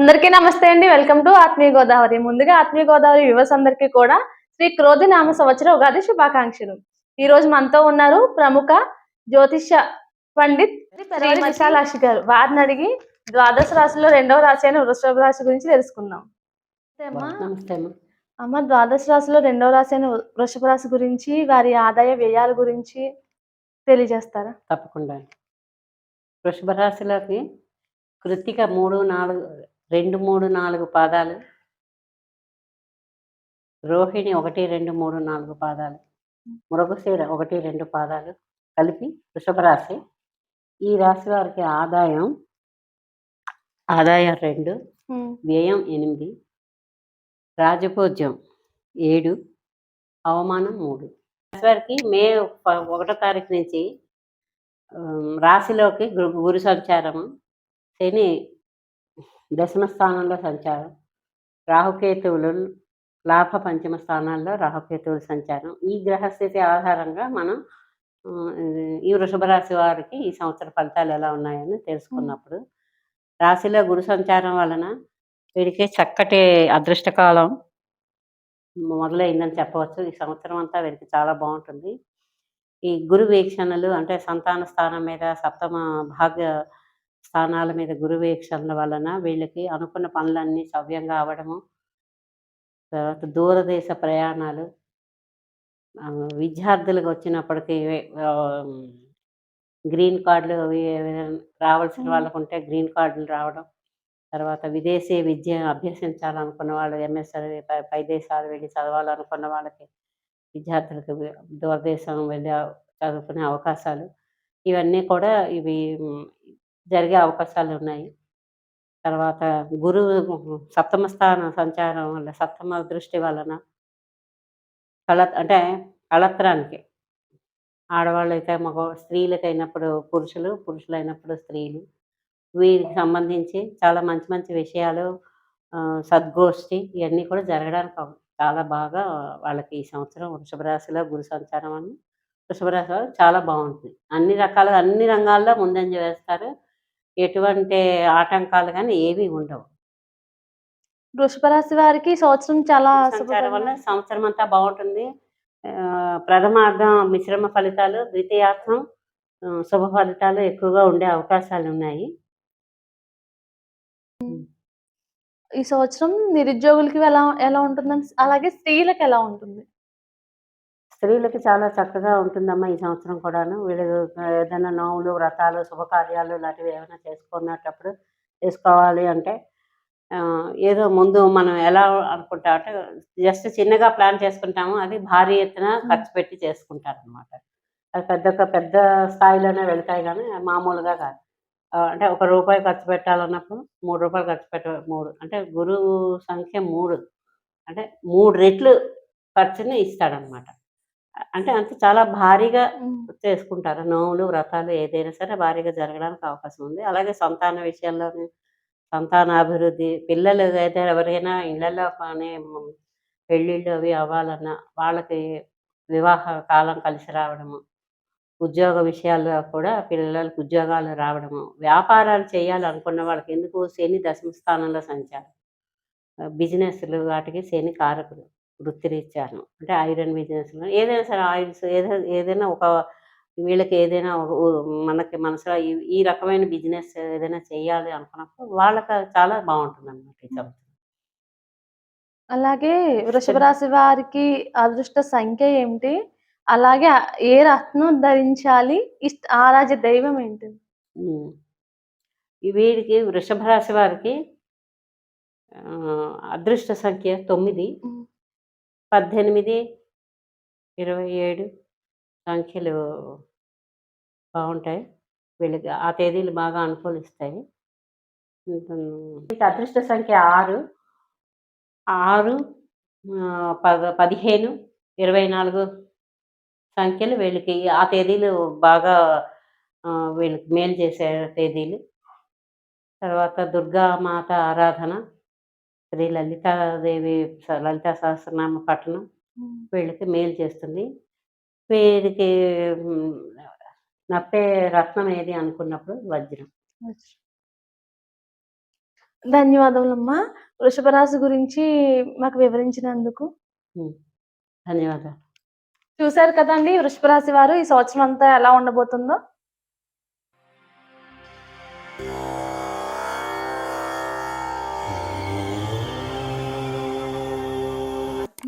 అందరికీ నమస్తే అండి. వెల్కమ్ టు ఆత్మీయ గోదావరి. ముందుగా ఆత్మీయ గోదావరి వివర్స్ అందరికీ కూడా శ్రీ క్రోధి నామ సంవత్సర ఉగాది శుభాకాంక్షలు. ఈ రోజు మనతో ఉన్నారు ప్రముఖ జ్యోతిష పండిత్ శ్రీ విశాలాక్షి గారు. వారిని అడిగి ద్వాదశ రాశిలో రెండవ రాశి అయిన వృషభ రాశి గురించి తెలుసుకుందాం. అమ్మా. ద్వాదశ రాశిలో రెండవ రాశి అయిన వృషభ రాశి గురించి వారి ఆదాయ వ్యయాల గురించి తెలియజేస్తారా? తప్పకుండా వృషభ రాశిలోకి కృత్తిక మూడు నాలుగు రెండు మూడు నాలుగు పాదాలు. రోహిణి ఒకటి రెండు మూడు నాలుగు పాదాలు. మృగశీర ఒకటి రెండు పాదాలు కలిపి వృషభ రాశి. ఈ రాశి వారికి ఆదాయం ఆదాయం రెండు వ్యయం ఎనిమిది రాజపూజ్యం ఏడు అవమానం మూడు. రాశి వారికి మే ఒకటో తారీఖు నుంచి రాశిలోకి గురు సంచారము. శని దశమ స్థానంలో సంచారం. రాహుకేతువులు లాభ పంచమ స్థానాల్లో రాహుకేతువులు సంచారం. ఈ గ్రహస్థితి ఆధారంగా మనం ఈ వృషభ రాశి వారికి ఈ సంవత్సర ఫలితాలు ఎలా ఉన్నాయని తెలుసుకున్నప్పుడు రాశిలో గురు సంచారం వలన వీరికి చక్కటి అదృష్టకాలం మొదలైందని చెప్పవచ్చు. ఈ సంవత్సరం అంతా వీరికి చాలా బాగుంటుంది. ఈ గురు వీక్షణలు అంటే సంతాన స్థానం మీద సప్తమ భాగ్య స్థానాల మీద గురు వీక్షణల వలన వీళ్ళకి అనుకున్న పనులన్నీ సవ్యంగా అవడము తర్వాత దూరదేశ ప్రయాణాలు విద్యార్థులకు వచ్చినప్పటికీ గ్రీన్ కార్డులు రావాల్సిన. వాళ్ళకు ఉంటే గ్రీన్ కార్డులు రావడం తర్వాత విదేశీ విద్య అభ్యసించాలనుకున్న వాళ్ళు ఎంఎస్ పై పై దేశాలు వెళ్ళి చదవాలనుకున్న వాళ్ళకి విద్యార్థులకు దూరదేశం వెళ్ళి చదువుకునే అవకాశాలు ఇవన్నీ కూడా ఇవి జరిగే అవకాశాలు ఉన్నాయి తర్వాత గురువు సప్తమ స్థాన సంచారం వల్ల సప్తమ దృష్టి వలన కళ అంటే కళత్రానికి ఆడవాళ్ళైతే మగ అయినప్పుడు పురుషులు పురుషులైనప్పుడు స్త్రీలు. వీరికి సంబంధించి చాలా మంచి మంచి విషయాలు సద్గోష్ఠి ఇవన్నీ కూడా జరగడానికి చాలా బాగా వాళ్ళకి ఈ సంవత్సరం వృషభ రాశిలో గురు సంచారం అని వృషభ రాశిలో చాలా బాగుంటుంది. అన్ని రకాల అన్ని రంగాల్లో ముందంజ వేస్తారు. ఎటువంటి ఆటంకాలు కానీ ఏవి ఉండవు. వృషభ రాశి వారికి సంవత్సరం చాలా సంచారం వల్ల సంవత్సరం అంతా బాగుంటుంది. ప్రథమార్థం మిశ్రమ ఫలితాలు ద్వితీయార్థం శుభ ఫలితాలు ఎక్కువగా ఉండే అవకాశాలు ఉన్నాయి. ఈ సంవత్సరం నిరుద్యోగులకి ఎలా ఎలా ఉంటుందని అలాగే స్త్రీలకు ఎలా ఉంటుంది? స్త్రీలకి చాలా చక్కగా ఉంటుందమ్మా ఈ సంవత్సరం కూడాను. వీళ్ళు ఏదైనా నోములు వ్రతాలు శుభకార్యాలు లాంటివి ఏమైనా చేసుకున్నప్పుడు చేసుకోవాలి అంటే ఏదో ముందు మనం ఎలా అనుకుంటాం అంటే జస్ట్ చిన్నగా ప్లాన్ చేసుకుంటాము. అది భారీ ఎత్తున ఖర్చు పెట్టి చేసుకుంటారు అనమాట అది పెద్ద పెద్ద స్థాయిలోనే వెళ్తాయి కానీ మామూలుగా కాదు. అంటే ఒక రూపాయి ఖర్చు పెట్టాలన్నప్పుడు మూడు రూపాయలు ఖర్చు పెట్ట మూడు. అంటే గురువు సంఖ్య మూడు. అంటే మూడు రెట్లు ఖర్చుని ఇస్తాడనమాట అంటే అంత చాలా భారీగా చేసుకుంటారు. నోములు వ్రతాలు ఏదైనా సరే భారీగా జరగడానికి అవకాశం ఉంది. అలాగే సంతాన విషయంలో సంతానాభివృద్ధి పిల్లలు అయితే ఎవరైనా ఇళ్ళలో కానీ పెళ్ళిళ్ళు అవి అవ్వాలన్నా వాళ్ళకి వివాహ కాలం కలిసి రావడము ఉద్యోగ విషయాల్లో కూడా పిల్లలకు ఉద్యోగాలు రావడము వ్యాపారాలు చేయాలనుకున్న వాళ్ళకి ఎందుకు శని దశమ స్థానంలో సంచారం? బిజినెస్లు వాటికి శని కారకుడు వృత్తిరీత్యాను అంటే ఐరన్ బిజినెస్లో ఏదైనా సరే ఆయిల్స్ ఏదైనా ఏదైనా ఒక వీళ్ళకి ఏదైనా మనకి మనసులో ఈ- ఈ రకమైన బిజినెస్ ఏదైనా చేయాలి అనుకున్నప్పుడు వాళ్ళకి చాలా బాగుంటుంది అనమాట అలాగే వృషభ రాశి వారికి అదృష్ట సంఖ్య ఏమిటి? అలాగే ఏ రత్నం ధరించాలి? ఇష్ట ఆరాధ్య దైవం ఏంటి వీడికి వృషభ రాశి వారికి అదృష్ట సంఖ్య తొమ్మిది. పద్దెనిమిది ఇరవై ఏడు సంఖ్యలు బాగుంటాయి. వీళ్ళకి ఆ తేదీలు బాగా అనుకూలిస్తాయి. మీకు అదృష్ట సంఖ్య ఆరు. ఆరు పద పదిహేను ఇరవై నాలుగు సంఖ్యలు వీళ్ళకి ఆ తేదీలు బాగా వీళ్ళకి మేలు చేసే తేదీలు. తర్వాత దుర్గామాత ఆరాధన. శ్రీ లలితాదేవి లలితా సహస్రనామ పఠనం వీళ్ళకి మేలు చేస్తుంది. వీరికి నప్పే రత్నం ఏది అనుకున్నప్పుడు వజ్రం. ధన్యవాదములమ్మా. వృషభ రాశి గురించి మాకు వివరించినందుకు. ధన్యవాదాలు. చూశారు కదండి వృషభ రాశి వారు ఈ సంవత్సరం అంతా ఎలా ఉండబోతుందో?